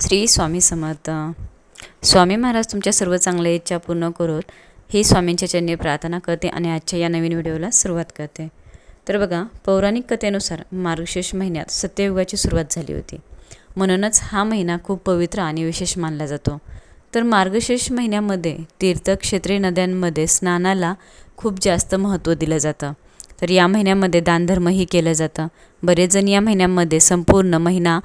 श्री स्वामी समर्थ. स्वामी महाराज तुमच्या सर्व चांगल्या इच्छा पूर्ण करोत. ही स्वामींच्या चरणी प्रार्थना करते आणि आजच्या या नवीन व्हिडिओला सुरुवात करते. तर बघा पौराणिक कथेनुसार मार्गशीर्ष महिन्यात सत्ययुगाची सुरुवात झाली होती. म्हणूनच हा महिना खूप पवित्र आणि विशेष मानला जातो. तर मार्गशीर्ष महिन्यामध्ये तीर्थक्षेत्री नद्यांमध्ये स्नानाला खूप जास्त महत्त्व दिलं जातं. तर या महिन्यामध्ये दानधर्मही केलं जातं. बरेच जण या महिन्यामध्ये संपूर्ण महिना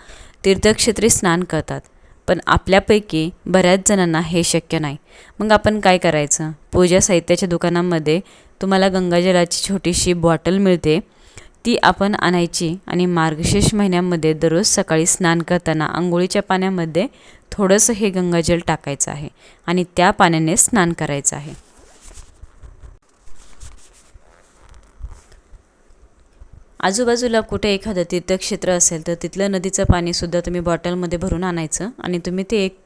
तीर्थक्षेत्री स्नान करतात. पण आपल्यापैकी बऱ्याच जणांना हे शक्य नाही. मग आपण काय करायचं? पूजा साहित्याच्या दुकानामध्ये तुम्हाला गंगाजलाची छोटीशी बॉटल मिळते. ती आपण आणायची आणि मार्गशीर्ष महिन्यामध्ये दररोज सकाळी स्नान करताना आंघोळीच्या पाण्यामध्ये थोडंसं हे गंगाजल टाकायचं आहे आणि त्या पाण्याने स्नान करायचं आहे. आजूबाजूला कुठे एखादं तीर्थक्षेत्र असेल तर तिथलं नदीचं पाणीसुद्धा तुम्ही बॉटलमध्ये भरून आणायचं आणि तुम्ही ते एक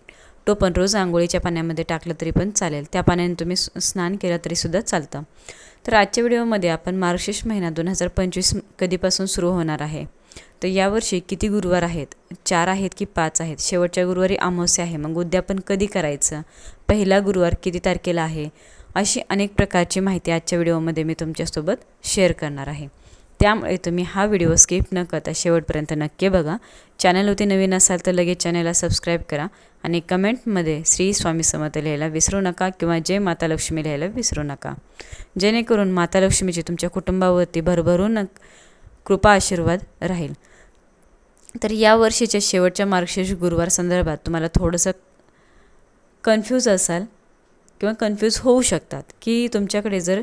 टोपण रोज आंघोळीच्या पाण्यामध्ये टाकलं तरी पण चालेल. त्या पाण्याने तुम्ही स्नान केलं तरीसुद्धा चालतं. तर आजच्या व्हिडिओमध्ये आपण मार्गशीर्ष महिना दोन हजार पंचवीस कधीपासून सुरू होणार आहे. तर यावर्षी किती गुरुवार आहेत? चार आहेत की पाच आहेत? शेवटच्या गुरुवारी अमावस्या आहे. मग उद्यापन कधी करायचं? पहिला गुरुवार किती तारखेला आहे? अशी अनेक प्रकारची माहिती आजच्या व्हिडिओमध्ये मी तुमच्यासोबत शेअर करणार आहे. त्यामुळे तुम्ही हा व्हिडिओ स्किप न करता शेवटपर्यंत नक्की बघा. चॅनलवरती नवीन असाल तर लगेच चॅनलला सबस्क्राईब करा आणि कमेंटमध्ये श्री स्वामी समर्थ लिहायला विसरू नका किंवा जय माता लक्ष्मी लिहायला विसरू नका. जेणेकरून माता लक्ष्मीची तुमच्या कुटुंबावरती भरभरून कृपा आशीर्वाद राहील. तर या वर्षीच्या शेवटच्या मार्गशीर्ष गुरुवार संदर्भात तुम्हाला थोडंसं कन्फ्यूज असाल किंवा कन्फ्यूज होऊ शकतात की तुमच्याकडे जर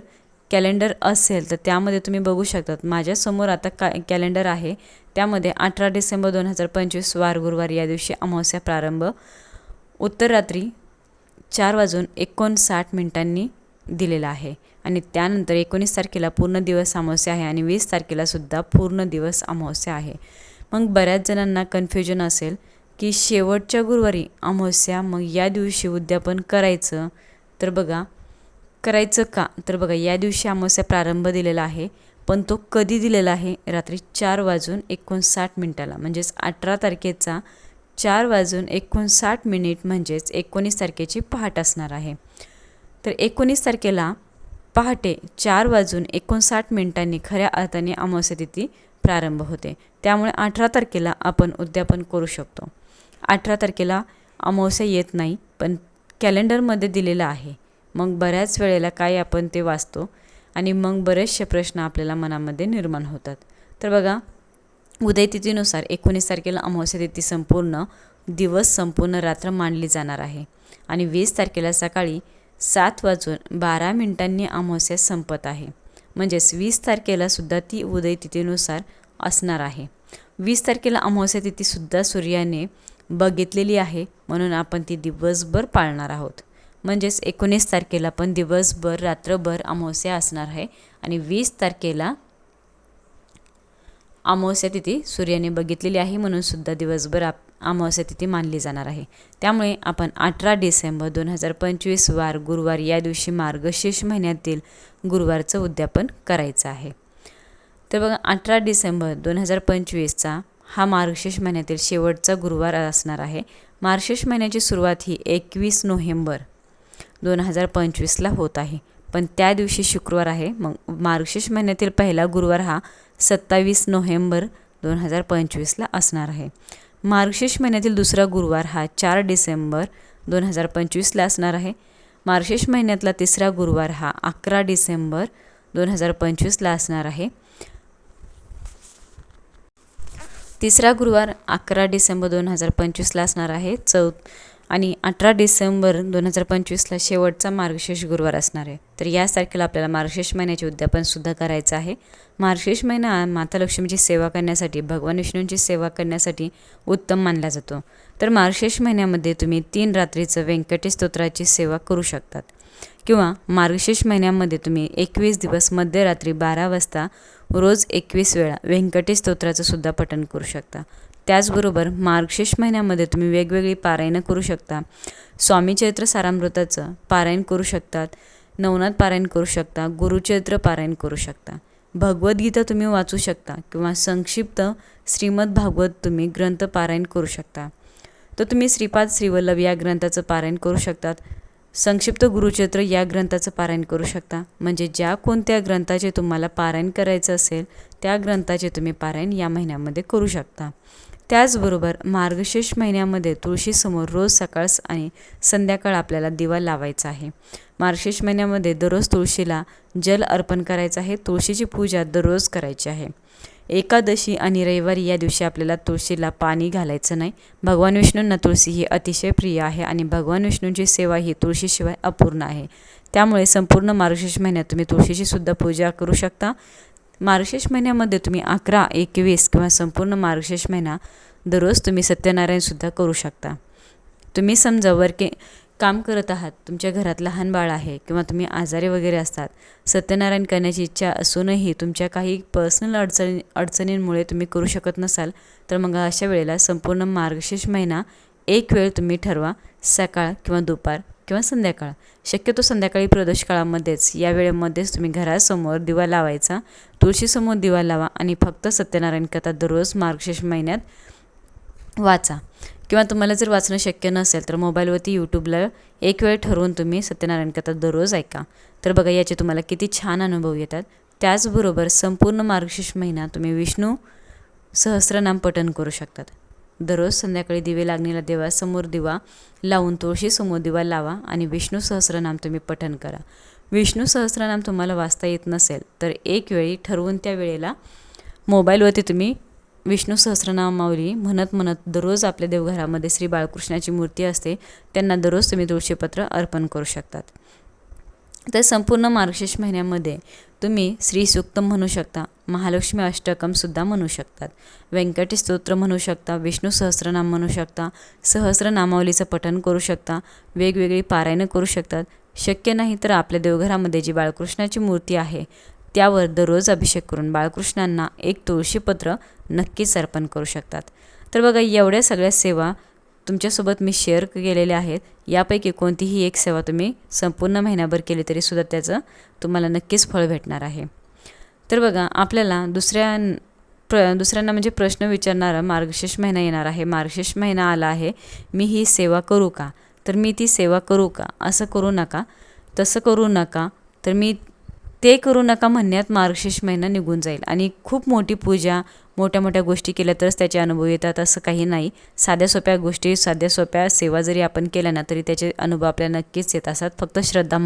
कॅलेंडर असेल तर त्यामध्ये तुम्ही बघू शकतात. माझ्यासमोर आता का कॅलेंडर आहे. त्यामध्ये अठरा डिसेंबर दोन हजार पंचवीस वार गुरुवार या दिवशी अमावस्या प्रारंभ. उत्तर रात्री चार वाजून एकोणसाठ मिनिटांनी दिलेला आहे. आणि त्यानंतर एकोणीस तारखेला पूर्ण दिवस अमावस्या आहे आणि वीस तारखेलासुद्धा पूर्ण दिवस अमावस्या आहे. मग बऱ्याच जणांना कन्फ्युजन असेल की शेवटच्या गुरुवारी अमावस्या मग या दिवशी उद्यापन करायचं. तर बघा करायचं का? तर बघा या दिवशी अमावस्या प्रारंभ दिलेला आहे पण तो कधी दिलेला आहे? रात्री चार वाजून एकोणसाठ मिनटाला म्हणजेच अठरा तारखेचा चार वाजून एकोणसाठ मिनिट म्हणजेच एकोणीस तारखेची पहाट असणार आहे. तर एकोणीस तारखेला पहाटे चार वाजून एकोणसाठ मिनिटांनी खऱ्या अर्थाने अमावस्या तिथी प्रारंभ होते. त्यामुळे अठरा तारखेला आपण उद्यापन करू शकतो. अठरा तारखेला अमावस्या येत नाही पण कॅलेंडरमध्ये दिलेलं आहे. मग बऱ्याच वेळेला काय आपण ते वाचतो आणि मग बरेचसे प्रश्न आपल्याला मनामध्ये निर्माण होतात. तर बघा उदयतिथीनुसार एकोणीस तारखेला अमावस्या तिथी संपूर्ण दिवस संपूर्ण रात्र मांडली जाणार आहे आणि वीस तारखेला सकाळी सात वाजून बारा मिनिटांनी अमावस्या संपत आहे. म्हणजेच वीस तारखेला सुद्धा ती उदयतिथीनुसार असणार आहे. वीस तारखेला अमावस्या तिथीसुद्धा सूर्याने बघितलेली आहे म्हणून आपण ती दिवसभर पाळणार आहोत. म्हणजेच एकोणीस तारखेला पण दिवसभर रात्रभर अमावस्या असणार आहे. आणि वीस तारखेला अमावस्या तिथी सूर्याने बघितलेली आहे म्हणून सुद्धा दिवसभर आप अमावस्या तिथी मानली जाणार आहे. त्यामुळे आपण अठरा डिसेंबर दोन हजार पंचवीस वार गुरुवार या दिवशी मार्गशीर्ष महिन्यातील गुरुवारचं उद्यापन करायचं आहे. तर बघा अठरा डिसेंबर दोन हजार पंचवीसचा हा मार्गशीर्ष महिन्यातील शेवटचा गुरुवार असणार आहे. मार्गशीर्ष महिन्याची सुरुवात ही एकवीस नोव्हेंबर दोन हजार पंचवीसला होत आहे. पण त्या दिवशी शुक्रवार आहे. मग मार्गशीर्ष महिन्यातील पहिला गुरुवार हा सत्तावीस नोव्हेंबर दोन हजार पंचवीसला असणार आहे. मार्गशीर्ष महिन्यातील दुसरा गुरुवार हा चार डिसेंबर दोन हजार पंचवीसला असणार आहे. मार्गशीर्ष महिन्यातला तिसरा गुरुवार हा अकरा डिसेंबर दोन हजार पंचवीसला असणार आहे. तिसरा गुरुवार अकरा डिसेंबर दोन हजार पंचवीसला असणार आहे. चौ आणि अठरा डिसेंबर दोन हजार पंचवीसला शेवटचा मार्गशीर्ष गुरुवार असणार आहे. तर याच तारखेला आपल्याला मार्गशीर्ष महिन्याचे उद्यापनसुद्धा करायचं आहे. मार्गशीर्ष महिना माता लक्ष्मीची सेवा करण्यासाठी भगवान विष्णूंची सेवा करण्यासाठी उत्तम मानला जातो. तर मार्गशीर्ष महिन्यामध्ये तुम्ही तीन रात्रीचं व्यंकटेश स्तोत्राची सेवा करू शकतात. किंवा मार्गशीर्ष महिन्यामध्ये तुम्ही एकवीस दिवस मध्यरात्री बारा वाजता रोज एकवीस वेळा व्यंकटेश स्तोत्राचं सुद्धा पठण करू शकता. त्याचबरोबर मार्गशीर्ष महिन्यामध्ये तुम्ही वेगवेगळी पारायणं करू शकता. स्वामी चैत्र सारामृताचं पारायण करू शकतात. नवनाथ पारायण करू शकता. गुरुचरित्र पारायण करू शकता. भगवद्गीता तुम्ही वाचू शकता किंवा संक्षिप्त श्रीमद भागवत तुम्ही ग्रंथ पारायण करू शकता. तर तुम्ही श्रीपाद श्रीवल्लभ या ग्रंथाचं पारायण करू शकतात. संक्षिप्त गुरुचरित्र या ग्रंथाचं पारायण करू शकता. म्हणजे ज्या कोणत्या ग्रंथाचे तुम्हाला पारायण करायचं असेल त्या ग्रंथाचे तुम्ही पारायण या महिन्यामध्ये करू शकता. त्याचबरोबर मार्गशीर्ष महिन्यामध्ये तुळशीसमोर रोज सकाळ आणि संध्याकाळ आपल्याला दिवा लावायचा आहे. मार्गशीर्ष महिन्यामध्ये दररोज तुळशीला जल अर्पण करायचं आहे. तुळशीची पूजा दररोज करायची आहे. एकादशी आणि रविवारी या दिवशी आपल्याला तुळशीला पाणी घालायचं नाही. भगवान विष्णूंना तुळशी ही अतिशय प्रिय आहे आणि भगवान विष्णूंची सेवा ही तुळशीशिवाय अपूर्ण आहे. त्यामुळे संपूर्ण मार्गशीर्ष महिन्यात तुम्ही तुळशीची सुद्धा पूजा करू शकता. मार्गशीर्ष महिन्यामध्ये तुम्ही अकरा एकवीस किंवा संपूर्ण मार्गशीर्ष महिना दररोज तुम्ही सत्यनारायणसुद्धा करू शकता. तुम्ही समजा वर्के काम करत आहात तुमच्या घरात लहान बाळ आहे किंवा तुम्ही आजारी वगैरे असतात सत्यनारायण करण्याची इच्छा असूनही तुमच्या काही पर्सनल अडचणी अडचणींमुळे तुम्ही करू शकत नसाल तर मग अशा वेळेला संपूर्ण मार्गशीर्ष महिना एक वेळ तुम्ही ठरवा सकाळ किंवा दुपार. किंवा संध्याकाळ. शक्यतो संध्याकाळी प्रदोष काळामध्येच या वेळेमध्येच तुम्ही घरासमोर दिवा लावायचा. तुळशीसमोर दिवा लावा आणि फक्त सत्यनारायण कथा दररोज मार्गशीर्ष महिन्यात वाचा. किंवा तुम्हाला जर वाचणं शक्य नसेल तर मोबाईलवरती यूट्यूबला एक वेळ ठरवून तुम्ही सत्यनारायण कथा दररोज ऐका. तर बघा याचे तुम्हाला किती छान अनुभव येतात. त्याचबरोबर संपूर्ण मार्गशीर्ष महिना तुम्ही विष्णू सहस्रनाम पठन करू शकतात. दररोज संध्याकाळी दिवे लागणीला देवासमोर दिवा लावून तुळशीसमोर दिवा लावा आणि विष्णू सहस्रनाम तुम्ही पठण करा. विष्णू सहस्रनाम तुम्हाला वाचता येत नसेल तर एक वेळी ठरवून त्या वेळेला मोबाईलवरती तुम्ही विष्णू सहस्रनामावली म्हणत म्हणत दररोज आपल्या देवघरामध्ये श्री बाळकृष्णाची मूर्ती असते त्यांना दररोज तुम्ही तुळशीपत्र अर्पण करू शकतात. तर संपूर्ण मार्गशीर्ष महिन्यामध्ये तुम्ही श्रीसूक्तम म्हणू शकता महालक्ष्मी अष्टकमसुद्धा म्हणू शकतात. व्यंकटी स्तोत्र म्हणू शकता विष्णू सहस्रनाम म्हणू शकता सहस्रनामावलीचं पठण करू शकता वेगवेगळी पारायणं करू शकतात. शक्य नाही तर आपल्या देवघरामध्ये जी बाळकृष्णाची मूर्ती आहे त्यावर दररोज अभिषेक करून बाळकृष्णांना एक तुळशीपत्र नक्कीच अर्पण करू शकतात. तर बघा एवढ्या सगळ्या सेवा तुमच्यासोबत मी शेअर केलेले आहेत. यापैकी कोणतीही एक सेवा तुम्ही संपूर्ण महिन्याभर केली तरीसुद्धा त्याचं तुम्हाला नक्कीच फळ भेटणार आहे. तर बघा आपल्याला दुसऱ्या प्र दुसऱ्यांना म्हणजे प्रश्न विचारणारा मार्गशीर्ष महिना येणार आहे. मार्गशीर्ष महिना आला आहे. मी ही सेवा करू का? तर मी ती सेवा करू का? असं करू नका. तसं करू नका. तर मी ते करू नका म्हणण्यात मार्गशीर्ष महिना निघून जाईल. आणि खूप मोठी पूजा मोठ्या मोठ्या गोष्टी केल्या तरच त्याचे अनुभव येतात असं काही नाही. साध्या सोप्या गोष्टी साध्या सोप्या सेवा जरी आपण केल्या ना तरी त्याचे अनुभव आपल्याला नक्कीच येत असतात. फक्त श्रद्धा